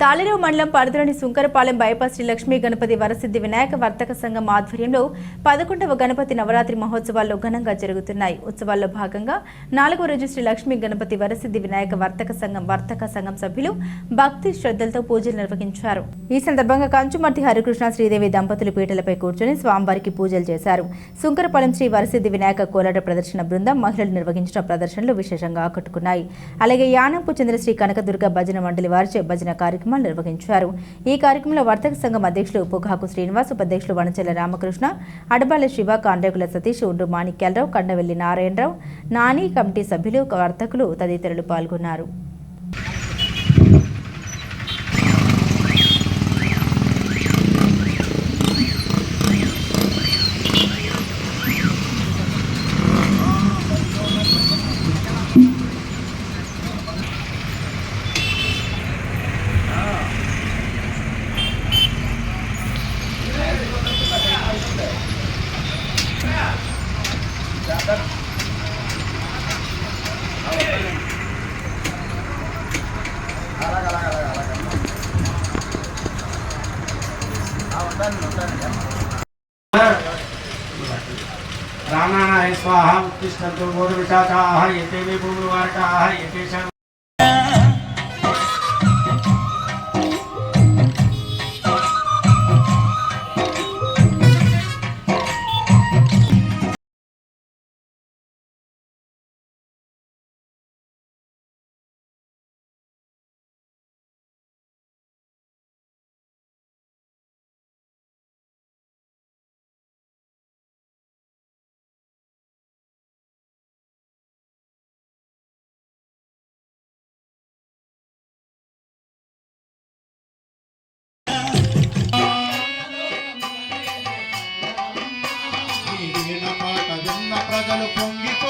తాళిరావు మండలం పరిధిలోని సుంకరపాలెం బైపాస్ శ్రీ లక్ష్మీ గణపతి వరసిద్ధి వినాయక వర్తక సంఘం ఆధ్వర్యంలో పదకొండవ గణపతి నవరాత్రి మహోత్సవాల్లో ఘనంగా జరుగుతున్నాయి. ఉత్సవాల్లో భాగంగా నాలుగో రోజు శ్రీ లక్ష్మీ గణపతి వరసిద్ధి వినాయక వర్తక సంఘం వర్తక సంఘం సభ్యులు భక్తి శ్రద్ధలతో పూజలు నిర్వహించారు. ఈ సందర్భంగా కంచుమర్తి హరికృష్ణ శ్రీదేవి దంపతులు పీటలపై కూర్చొని స్వామివారికి పూజలు చేశారు. సుంకరపాలెం శ్రీ వరసిద్ధి వినాయక కోలాట ప్రదర్శన బృందం మహిళలు నిర్వహించిన ప్రదర్శనలు విశేషంగా ఆకట్టుకున్నాయి. అలాగే యానంపు చంద్ర శ్రీ కనకదుర్గ భజన మండలి వారిచే భజన కార్యక్రమం కార్యక్రమాలు నిర్వహించారు. ఈ కార్యక్రమంలో వర్తక సంఘం అధ్యక్షులు పొగాకు శ్రీనివాస్ ఉపాధ్యక్షులు వనచెల్ల రామకృష్ణ అడబాల శివ కాండ్రేకుల సతీష్ ఉండ్రు మాణిక్యాలరావు కండవెల్లి నారాయణరావు నాని కమిటీ సభ్యులు వర్తకులు తదితరులు పాల్గొన్నారు. रामायणाय स्वाहा कृष्ण गोदविशाखाः एते मे पूर्ववार्काः 裸の根源